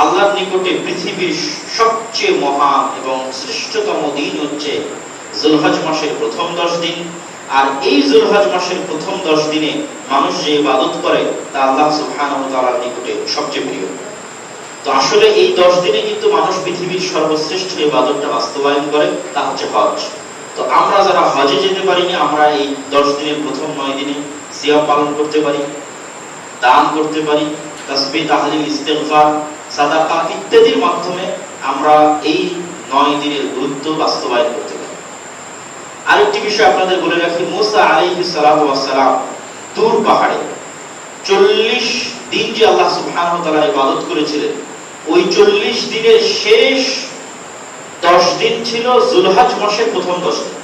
আল্লাহর নিকটে পৃথিবীর সবচেয়ে এবং শ্রেষ্ঠতম দিন হচ্ছে জুলহজ মাসের প্রথম দশ দিন। আর এই জুলহজ মাসের প্রথম দশ দিনে মানুষ যে ইবাদত করে, তা আল্লাহ সুবহানাহু নিকটে সবচেয়ে প্রিয়। তো আসলে এই দশ দিনে কিন্তু মানুষ পৃথিবীর সর্বশ্রেষ্ঠ ইবাদতটা বাস্তবায়ন করে, তা হচ্ছে হজ। তো আমরা যারা হজে যেতে পারিনি, আমরা এই দশ দিনের প্রথম নয় দিনে সিয়াম পালন করতে পারি, দান করতে পারি তাসবিহ তাহলিল, ইস্তেগফার, সাদাকা ইত্যাদির মাধ্যমে আমরা এই নয় দিনের গুরুত্ব বাস্তবায়ন করতে পারি। আরেকটি বিষয় আপনাদের বলে রাখি, মুসা ওয়াস সালাম তুর পাহাড়ে 40 দিন যে আল্লাহ সুবহানাহু ওয়া তাআলা ইবাদত করেছিলেন, ওই 40 দিনের শেষ 10 দিন ছিল জুলহজ মাসের প্রথম 10 দিন।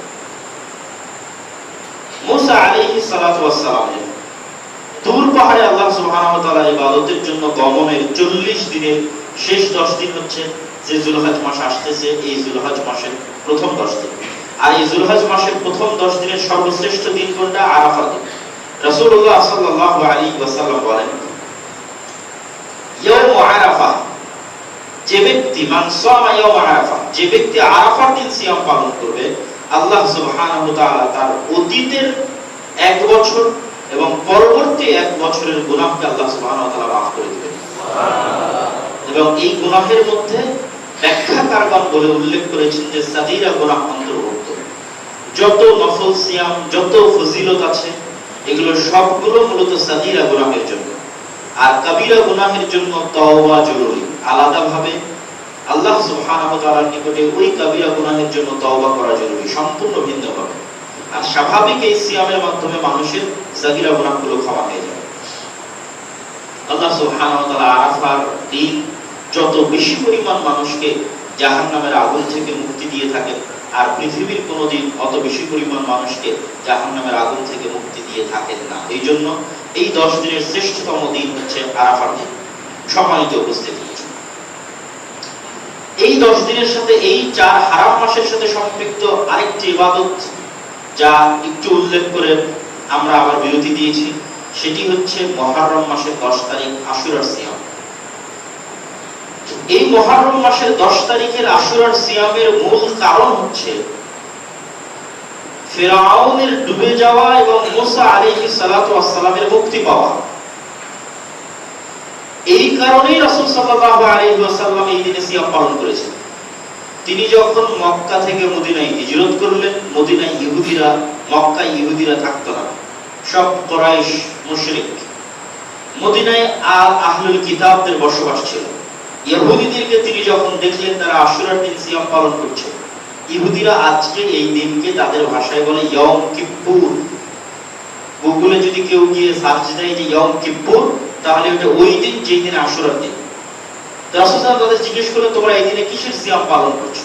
মুসা আলাইহিস সালাতু ওয়াস সালাম তুর পাহাড়ে আল্লাহ সুবহানাহু ওয়া তাআলা ইবাদতের জন্য গমনের 40 দিনের শেষ 10 দিন হচ্ছে যে জুলহজ মাস আসতেছে, এই জুলহজ মাসের প্রথম 10 দিন। আর এই জুলহজ মাসের প্রথম 10 দিনের সর্বশ্রেষ্ঠ দিন কোনটা? আরাফার দিন। রাসূলুল্লাহ সাল্লাল্লাহু বলেন যে ব্যক্তি, মান যে ব্যক্তি আরাফার দিন সিয়াম পালন করবে আল্লাহ তার অতীতের এক বছর এবং পরবর্তী এক বছরের গুনাহকে আল্লাহ মাফ করে দিবেন। এবং এই গুনাহের মধ্যে ব্যাখ্যাকারগণ বলে উল্লেখ করেছেন যে সাদিরা গুনাহ অন্তর্ভুক্ত। যত নফল সিয়াম যত ফজিলত আছে এগুলো সবগুলো মূলত সাগীরা গুনাহের জন্য। আর কাবিরা গুনাহের জন্য তওবা জরুরি আলাদাভাবে আল্লাহ সুবহানাহু নিকটে ওই কাবিরা গুনাহের জন্য তওবা করা জরুরি, সম্পূর্ণ আর স্বাভাবিক এই সিয়ামের মাধ্যমে মানুষের সাগীরা গুনাহগুলো ক্ষমা হয়ে যায়। আল্লাহ সুবহানাহু তাআলা আরাফার দিন যত বেশি পরিমাণ মানুষকে জাহান্নামের আগুন থেকে মুক্তি দিয়ে থাকেন, আর পৃথিবীর কোনোদিন অত বেশি পরিমাণ মানুষকে জাহান্নামের আগুন থেকে মুক্তি দিয়ে থাকেন না। এই জন্য এই দশ দিনের শ্রেষ্ঠতম দিন হচ্ছে আরাফার দিন। সম্মানিত উপস্থিতি। এই দশ দিনের সাথে, এই চার হারাম মাসের সাথে সম্পৃক্ত আরেকটি ইবাদত যা একটু উল্লেখ করে আমরা আবার বিরতি দিয়েছি, সেটি হচ্ছে মহারম মাসের দশ তারিখ আশুরার সিয়াম। এই মহারম মাসের দশ তারিখের আশুরার সিয়ামের মূল কারণ হচ্ছে ফেরাউনের ডুবে যাওয়া এবং মুসা আলাইহি সালাতু মুক্তি পাওয়া। এই কারণেই রাসূল ওয়াসাল্লাম এই দিনে সিয়াম পালন করেছেন। তিনি যখন মক্কা থেকে মদিনায় হিজরত করলেন, মদিনায় ইহুদিরা, মক্কায় ইহুদিরা থাকতো না। সব কোরাইশ মুশরিক। মদিনায় আর আহলুল কিতাবদের বসবাস ছিল। ইহুদিদেরকে তিনি যখন দেখলেন, তারা আশুরার দিন সিয়াম পালন করছে। ইহুদিরা আজকে এই দিনকে তাদের ভাষায় বলে ইয়ম কিপ্পুর গুগলে যদি কেউ গিয়ে সার্চ দেয় যে ইয়ম কিপ্পুর তাহলে ওটা ওই দিন, যেই দিন আশুরার দিন। রাসূল তাদের জিজ্ঞেস করলেন, তোমরা এই দিনে কিসের সিয়াম পালন করছ?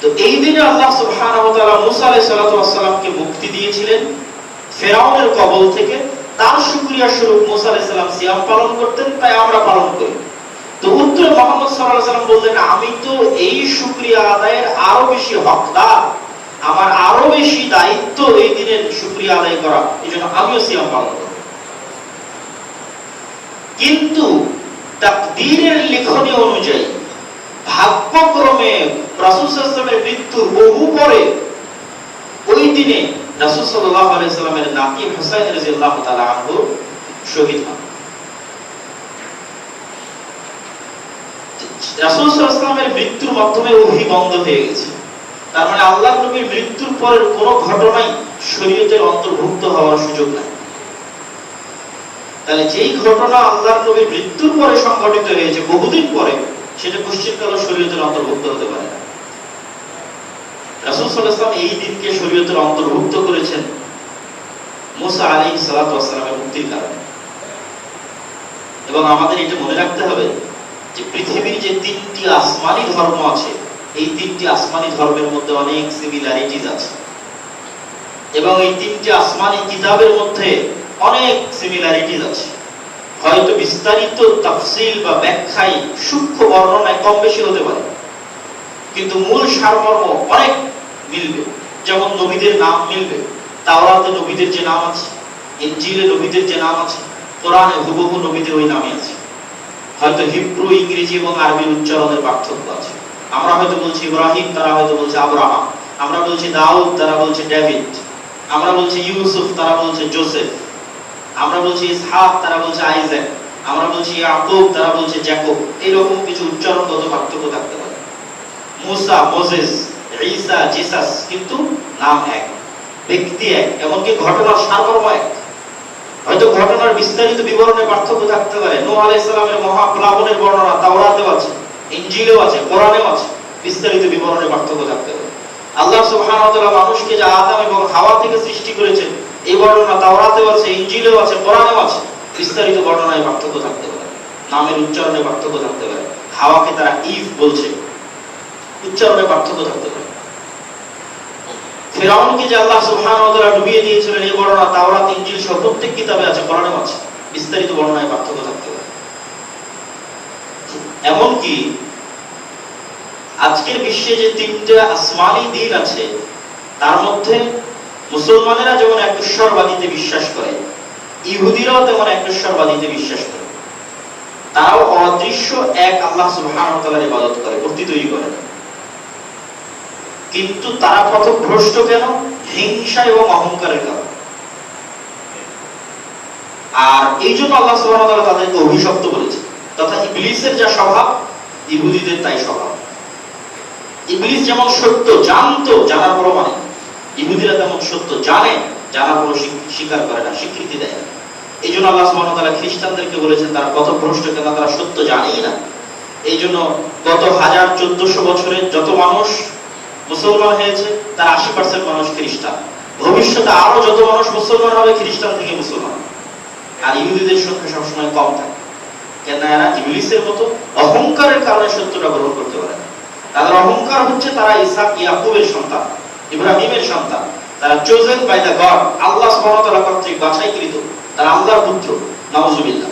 তো এই দিনে আল্লাহ সুবহানাহু ওয়া তাআলা মুসা আলাইহিস সালাতু মুক্তি দিয়েছিলেন ফেরাউনের কবল থেকে। তার শুকরিয়া স্বরূপ মুসা আলাইহিস সালাম সিয়াম পালন করতেন, তাই আমরা পালন করি। তো উত্তরে মোহাম্মদ সাল্লাল্লাহু সাল্লাম বললেন, আমি তো এই শুকরিয়া আদায়ের আরও বেশি হকদার। আমার আরও বেশি দায়িত্ব এই দিনের শুকরিয়া আদায় করা। এজন্য আমিও সিয়াম পালন করব কিন্তু তাকদীরের লিখনী অনুযায়ী ভাগ্যক্রমে রাসূল সাল্লাল্লাহু মৃত্যুর বহু পরে ওই দিনে রাসূল সাল্লাল্লাহু আলাইহি সাল্লামের নাতি হুসাইন রাদিয়াল্লাহু তাআলা আনহু শহীদ হন। রাসূল সাল্লাল্লাহু মৃত্যুর মাধ্যমে ওহী বন্ধ হয়ে গেছে। তার মানে আল্লাহর নবীর মৃত্যুর পরের কোনো ঘটনাই শরীয়তের অন্তর্ভুক্ত হওয়ার সুযোগ নাই। তাহলে যেই ঘটনা আল্লাহর নবীর মৃত্যুর পরে সংঘটিত হয়েছে, বহুদিন পরে, সেটা পশ্চিমকাল শরীয়তের অন্তর্ভুক্ত হতে পারে রাসূল আলাইহি এই দিনকে শরীয়তের অন্তর্ভুক্ত করেছেন মুসা আলাইহিস সালাতু ওয়াসসালামের মুক্তির কারণে। এবং আমাদের এটা মনে রাখতে হবে যে পৃথিবীর যে তিনটি আসমানি ধর্ম আছে, এই তিনটি আসমানি ধর্মের মধ্যে অনেক সিমিলারিটিজ আছে। এবং এই তিনটি আসমানি কিতাবের মধ্যে অনেক সিমিলারিটিজ আছে। হয়তো বিস্তারিত তাফসিল বা ব্যাখ্যায় সূক্ষ্ম বর্ণনায় কম বেশি হতে পারে। কিন্তু মূল সারমর্ম অনেক মিলবে। যেমন নবীদের নাম মিলবে। তাওরাতে নবীদের যে নাম আছে, ইনজিলে নবীদের যে নাম আছে, কোরআনে হুবহু নবীদের ওই নামই আছে। হয়তো হিব্রু, ইংরেজি এবং আরবি উচ্চারণের পার্থক্য আছে। আমরা হয়তো বলছি ইব্রাহিম, তারা হয়তো বলছে আব্রাহাম। আমরা বলছি দাউদ, তারা বলছে ডেভিড। আমরা বলছি ইউসুফ, তারা বলছে জোসেফ। আমরা বলছি ইসহাক, তারা বলছে আইজ্যাক আমরা বলছি ইয়াকুব, তারা বলছে জ্যাকব। এরকম কিছু উচ্চারণগত পার্থক্য থাকতে পারে। মুসা মোজেস ঈসা, জিসাস কিন্তু নাম এক, ব্যক্তি এক, এমনকি ঘটনার সারমর্ম এক। হয়তো ঘটনার বিস্তারিত বিবরণে পার্থক্য থাকতে পারে। আলাইহিস সালামের মহাপ্লাবনের বর্ণনা তাওরাতেও আছে, ইনজিলেও আছে, কোরআনেও আছে। বিস্তারিত বিবরণে পার্থক্য থাকতে পারে। আল্লাহ সুবহানাহু মানুষকে যে আদম এবং হাওয়া থেকে সৃষ্টি করেছেন, এই বর্ণনা তাওরাতেও আছে আছে, কোরআনেও আছে। বিস্তারিত বর্ণনায় পার্থক্য থাকতে পারে নামের উচ্চারণে পার্থক্য থাকতে পারে হাওয়াকে তারা বলছে। উচ্চারণে পার্থক্য থাকতে পারে ফেরাউনকে যে আল্লাহ সুবহানাহু ওয়া ডুবিয়ে দিয়েছিলেন, এই বর্ণনা তাওরাত, ইনজিল প্রত্যেক কিতাবে আছে, কোরআনেও আছে। বিস্তারিত বর্ণনায় পার্থক্য থাকতে পারে এমনকি আজকের বিশ্বে যে তিনটা আসমানি দিন আছে, তার মধ্যে মুসলমানেরা যেমন একুশ্বরবাদীতে বিশ্বাস করে, ইহুদিরাও তেমন একুশ্বরবাদীতে বিশ্বাস করে। তারাও অদৃশ্য এক আল্লাহ ওয়া ইবাদত করে, মূর্তি তৈরি করে। কিন্তু তারা পথভ্রষ্ট কেন? হিংসা এবং অহংকারের কারণে। আর এই জন্য আল্লাহ ওয়া তাদেরকে অভিশপ্ত বলেছে তথা ইবলিসের যা স্বভাব, ইহুদিদের তাই স্বভাব। ইবলিস যেমন সত্য জানতো, জানার পরও মানে। ইহুদিরা তেমন সত্য জানে, জানার পরও স্বীকার করে না, স্বীকৃতি দেয় না। এই জন্য আল্লাহ ওয়া তাআলা খ্রিস্টানদেরকে বলেছেন, তারা পথভ্রষ্ট কেন তারা সত্য জানেই না। এই জন্য গত হাজার চোদ্দশো বছরে যত মানুষ মুসলমান হয়েছে, তার আশি পার্সেন্ট মানুষ খ্রিস্টান। ভবিষ্যতে আরও যত মানুষ মুসলমান হবে, খ্রিস্টান থেকে মুসলমান। আর ইহুদিদের সংখ্যা সবসময় কম থাকে। কেন এরা ইংলিশের মতো অহংকারের কারণে সত্যটা গ্রহণ করতে পারে না। তাদের অহংকার হচ্ছে তারা ইসাক ইয়াকুবের সন্তান, ইব্রাহিমের সন্তান। তারা চোজেন বাই দ্য গড আল্লাহ সুবহানাহু কর্তৃক বাছাইকৃত তারা আল্লাহর পুত্র, নাউজুবিল্লাহ।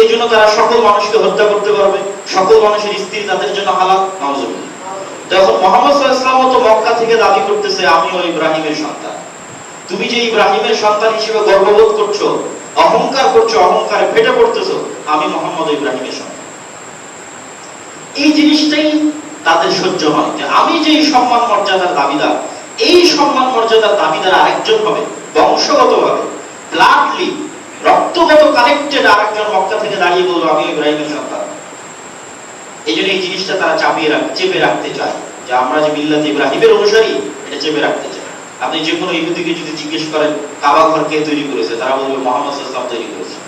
এই জন্য তারা সকল মানুষকে হত্যা করতে পারবে, সকল মানুষের স্ত্রী তাদের জন্য হালাল, নাউজুবিল্লাহ। তখন মোহাম্মদ সাল্লাল্লাহু তো মক্কা থেকে দাবি করতেছে, আমিও ইব্রাহিমের সন্তান। তুমি যে ইব্রাহিমের সন্তান হিসেবে গর্ববোধ করছ, অহংকার করছ, অহংকারে ফেটে পড়তেছো, আমি মোহাম্মদ ইব্রাহিমের সন্তান। এই জিনিসটাই তাদের সহ্য হয় আমি যে সম্মান মর্যাদার দাবিদার, এই সম্মান মর্যাদার দাবিদার আরেকজন হবে বংশগতভাবে ব্লাডলি রক্তগত কানেক্টেড আরেকজন মক্কা থেকে দাঁড়িয়ে বলব আমি ইব্রাহিমের সন্তান। এই জন্য এই জিনিসটা তারা চাপিয়ে রাখ, চেপে রাখতে চায়। যে আমরা যে মিল্লাত ইব্রাহিমের অনুসারী, এটা চেপে রাখতে চায়। আপনি যে কোনো ইহুদিকে যদি জিজ্ঞেস করেন, কাবা ঘর কে তৈরি করেছে? তারা বলবে, মোহাম্মদ তৈরি করেছে।